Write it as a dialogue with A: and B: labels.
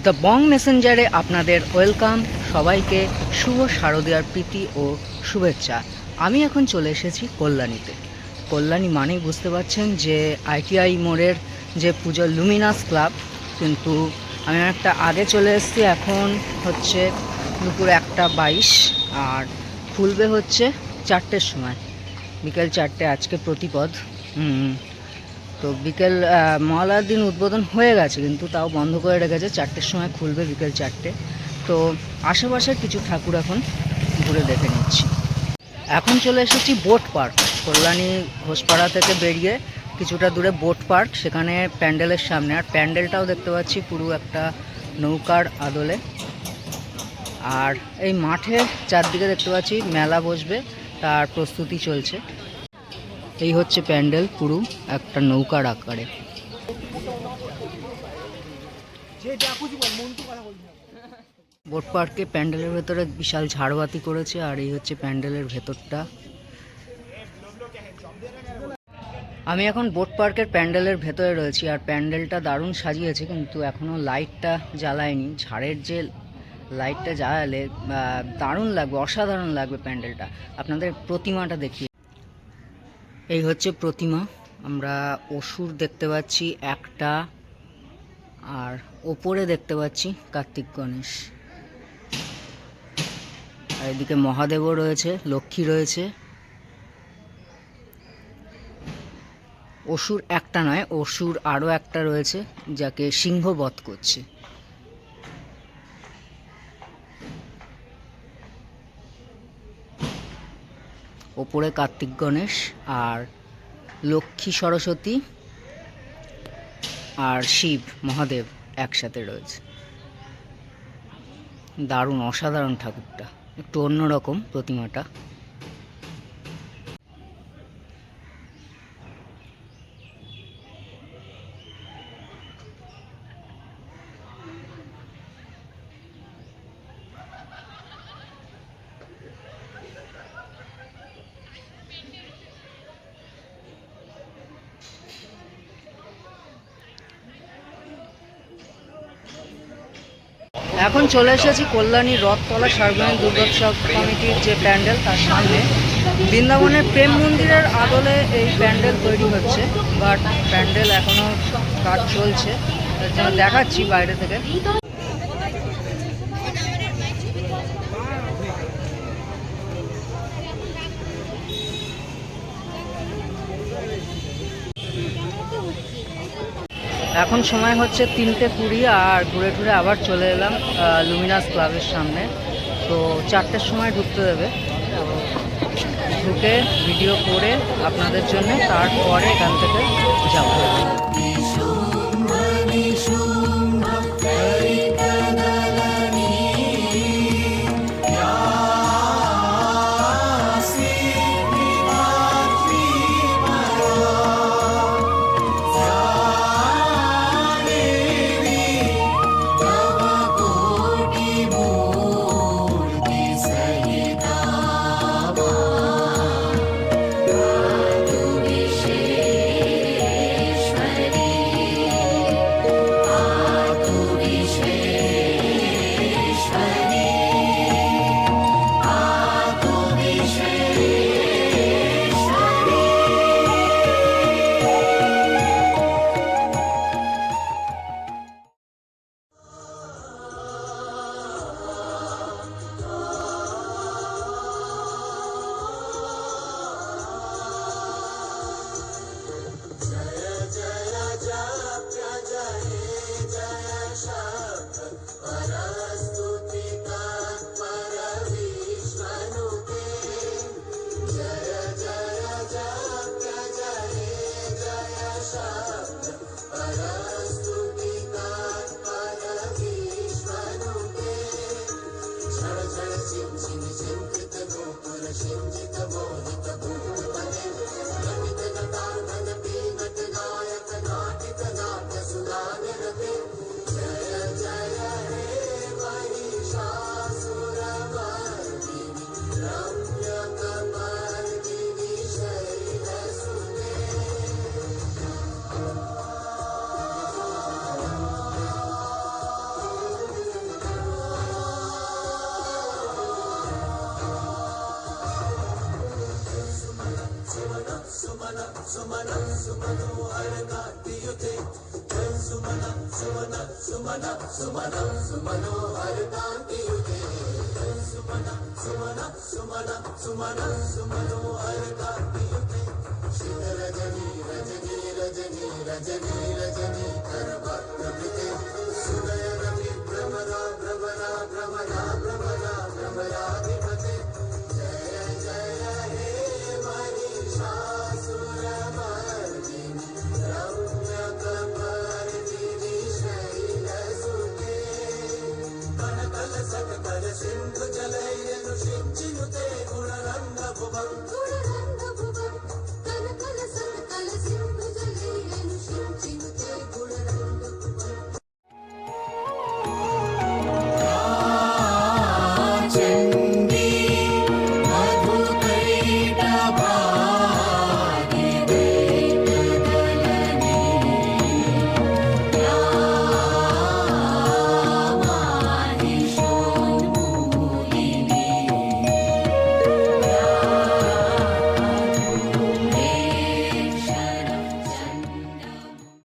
A: The Bong মেসেঞ্জারে আপনাদের welcome সবাইকে শুভ শারদীয়ার প্রীতি ও শুভেচ্ছা। আমি এখন চলে এসেছি কল্যাণীতে। কল্যাণী মানেই বুঝতে পারছেন যে আইটিআই মোড়ের যে পুজো লুমিনাস ক্লাব কিন্তু আমি একটা আগে চলে এসেছি, এখন হচ্ছে দুপুর একটা বাইশ, আর খুলবে হচ্ছে চারটের সময়। বিকেল চারটে আজকে প্রতিপদ। হুম তো বিকেল মহালয়ার দিন উদ্বোধন হয়ে গেছে, কিন্তু তাও বন্ধ করে রেখেছে। চারটের সময় খুলবে বিকেল চারটে। তো আশেপাশের কিছু ঠাকুর এখন ঘুরে দেখে নিচ্ছি। এখন চলে এসেছি বোট পার্ক, কল্যাণী ঘোষপাড়া থেকে বেরিয়ে কিছুটা দূরে বোট পার্ক, সেখানে প্যান্ডেলের সামনে। আর প্যান্ডেলটাও দেখতে পাচ্ছি পুরো একটা নৌকার আদলে। আর এই মাঠে চারদিকে দেখতে পাচ্ছি, মেলা বসবে, তার প্রস্তুতি চলছে। এই হচ্ছে প্যান্ডেল, পুরো একটা নৌকার আকারে। বোট পার্কে প্যান্ডেলের ভেতরে বিশাল ঝাড়বাতি করেছে, আর এই হচ্ছে প্যান্ডেলের ভেতরটা। আমি এখন বোট পার্কের প্যান্ডেলের ভেতরে রয়েছি, আর প্যান্ডেলটা দারুণ সাজিয়েছে, কিন্তু এখনও লাইটটা জ্বালায়নি। ঝাড়ের যে লাইটটা জ্বালালে দারুণ লাগবে, অসাধারণ লাগবে প্যান্ডেলটা। আপনাদের প্রতিমাটা দেখি এই হচ্ছে প্রতিমা। আমরা অসুর দেখতে পাচ্ছি, একটা। আর ওপরে দেখতে পাচ্ছি কার্তিক গণেশ। আর এদিকে মহাদেবও রয়েছে, লক্ষ্মী রয়েছে। অসুর একটা নয়, অসুর আরও একটা রয়েছে, যাকে সিংহ বধ করছে। ওপরে কার্তিক গণেশ আর লক্ষ্মী সরস্বতী আর শিব মহাদেব একসাথে রয়েছে। দারুণ অসাধারণ ঠাকুরটা। একটু অন্যরকম প্রতিমাটা। এখন চলে এসেছি কল্যাণী রথতলা সার্বজনীন দুর্গোৎসব কমিটির যে প্যান্ডেল তার সামনে। বৃন্দাবনের প্রেম মন্দিরের আদলে এই প্যান্ডেল তৈরি হচ্ছে বাট প্যান্ডেল এখনও কাজ চলছে। তার জন্য দেখাচ্ছি বাইরে থেকে। এখন সময় হচ্ছে তিনটে কুড়ি আর ঘুরে ঘুরে আবার চলে এলাম লুমিনাস ক্লাবের সামনে। তো চারটের সময় ঢুকতে দেবে। ঢুকে ভিডিও করে আপনাদের জন্য তারপরে এখান থেকে যাব।
B: सुमन सुमन सुमनो अरकाम सुमन सुमन सुमन सुमनो अरकाम सुमन सुमन सुमन सुमनो अरकाजनी रजनी रजनी रजनी रजनी सुम रवि भ्रमना भ्रमणा भ watching.